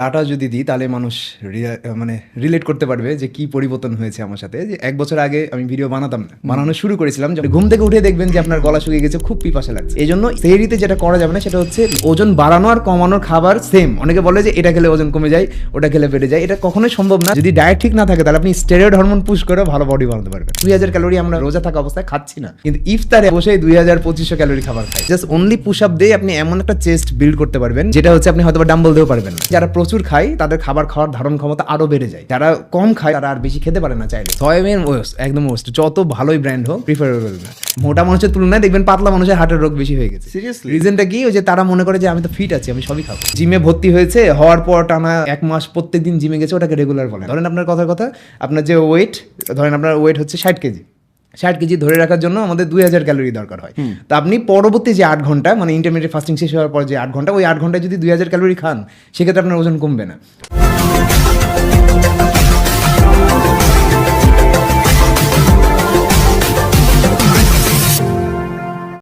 Data যদি দিই তাহলে মানুষ মানে রিলেট করতে পারবে যে কি পরিবর্তন হয়েছে আমার সাথে। যে এক বছর আগে আমি ভিডিও বানাতাম না। বানানো শুরু করেছিলাম যখন ঘুম থেকে উঠে দেখবেন যে আপনার গলা শুকিয়ে গেছে খুব পিপাসা লাগছে। এই জন্য সেহরিতে যেটা করা যাবে না সেটা হচ্ছে ওজন বাড়ানো আর কমানোর খাবার সেম অনেকে বলে যে এটা খেলে ওজন কমে যায় ওটা খেলে বেড়ে যায়। এটা কখনোই সম্ভব না। যদি ডায়েট ঠিক না থাকে তাহলে আপনি স্টেরয়েড হরমোন পুশ করে ভালো বডি বানাতে পারবেন। দুই হাজার ক্যালোরি আমরা রোজা থাকা অবস্থায় খাচ্ছি না। কিন্তু ইফতারে বসে দুই হাজার পঁচিশশো ক্যালোরি খাবার খাই। জাস্ট অনলি পুশ আপ দিয়ে আপনি এমন একটা চেস্ট বিল্ড করতে পারবেন যেটা হচ্ছে আপনি হয়তো ডাম্বল দিয়েও পারবেন না। যারা প্রচুর খায় তাদের খাবার খাওয়ার ধারণ ক্ষমতা আরও বেড়ে যায়। যারা কম খায় তারা আর বেশি খেতে পারে না চাইলে। সয়াবিন ওয়েস্ট একদম ওয়েস্ট যত ভালোই ব্র্যান্ড হোক প্রিফারেবল না। মোটা মানুষের তুলনায় দেখবেন পাতলা মানুষের হার্টের রোগ বেশি হয়ে গেছে। Seriously? রিজনটা কি? ওই যে তারা মনে করে যে আমি তো ফিট আছি আমি সবই খাব। জিমে ভর্তি হয়েছে হওয়ার পর টানা এক মাস প্রত্যেকদিন জিমে গেছে ওটাকে রেগুলার বলে। ধরেন আপনার কথার কথা আপনার যে ওয়েট ধরেন আপনার ওয়েট হচ্ছে ষাট কেজি। ষাট কেজি ধরে রাখার জন্য আমাদের দুই হাজার ক্যালোরি দরকার হয়। তো আপনি পরবর্তী যে আট ঘণ্টা মানে ইন্টারমিডিয়েট ফাস্টিং শেষ হওয়ার পর যে আট ঘণ্টা ওই আট ঘন্টায় যদি দুই হাজার ক্যালোরি খান সেক্ষেত্রে আপনার ওজন কমবে না।